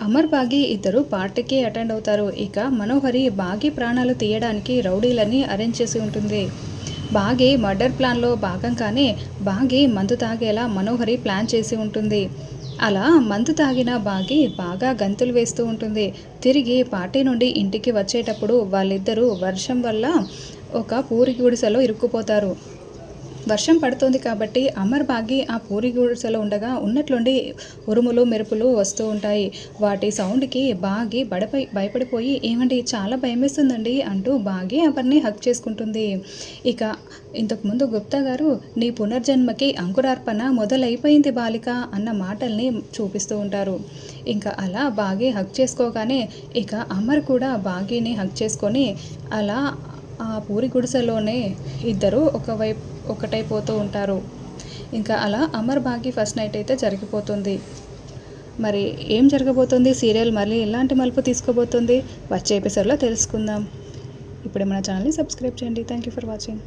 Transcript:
అమర్ బాగి ఇద్దరు పార్టీకి అటెండ్ అవుతారు. ఇక మనోహరి బాగి ప్రాణాలు తీయడానికి రౌడీలని అరేంజ్ చేసి ఉంటుంది. బాగి మర్డర్ ప్లాన్లో భాగంగానే బాగి మందు తాగేలా మనోహరి ప్లాన్ చేసి ఉంటుంది. అలా మందు తాగిన బాగి బాగా గంతులు వేస్తూ ఉంటుంది. తిరిగి పార్టీ నుండి ఇంటికి వచ్చేటప్పుడు వాళ్ళిద్దరూ వర్షం వల్ల ఒక పూరి గుడిసెలో ఇరుక్కుపోతారు. వర్షం పడుతోంది కాబట్టి అమర్ బాగి ఆ పూరి గుడిసెలో ఉండగా ఉన్నట్లుండి ఉరుములు మెరుపులు వస్తూ ఉంటాయి. వాటి సౌండ్కి బాగి బడపై భయపడిపోయి ఏమండి చాలా భయమేస్తుందండి అంటూ బాగి అమర్ని హక్ చేసుకుంటుంది. ఇక ఇంతకుముందు గుప్తా గారు నీ పునర్జన్మకి అంకురార్పణ మొదలైపోయింది బాలిక అన్న మాటల్ని చూపిస్తూ ఉంటారు. ఇంకా అలా బాగి హక్ చేసుకోగానే ఇక అమర్ కూడా బాగీని హక్ చేసుకొని అలా ఆ పూరి గుడిసెలోనే ఇద్దరు ఒకవైపు ఒకటైపోతూ ఉంటారు. ఇంకా అలా అమర్ బాగి ఫస్ట్ నైట్ అయితే జరిగిపోతుంది. మరి ఏం జరగబోతుంది? సీరియల్ మళ్ళీ ఎలాంటి మలుపు తీసుకోబోతుంది? వచ్చే ఎపిసోడ్లో తెలుసుకుందాం. ఇప్పుడే మన ఛానల్ని సబ్స్క్రైబ్ చేయండి. Thank you for watching.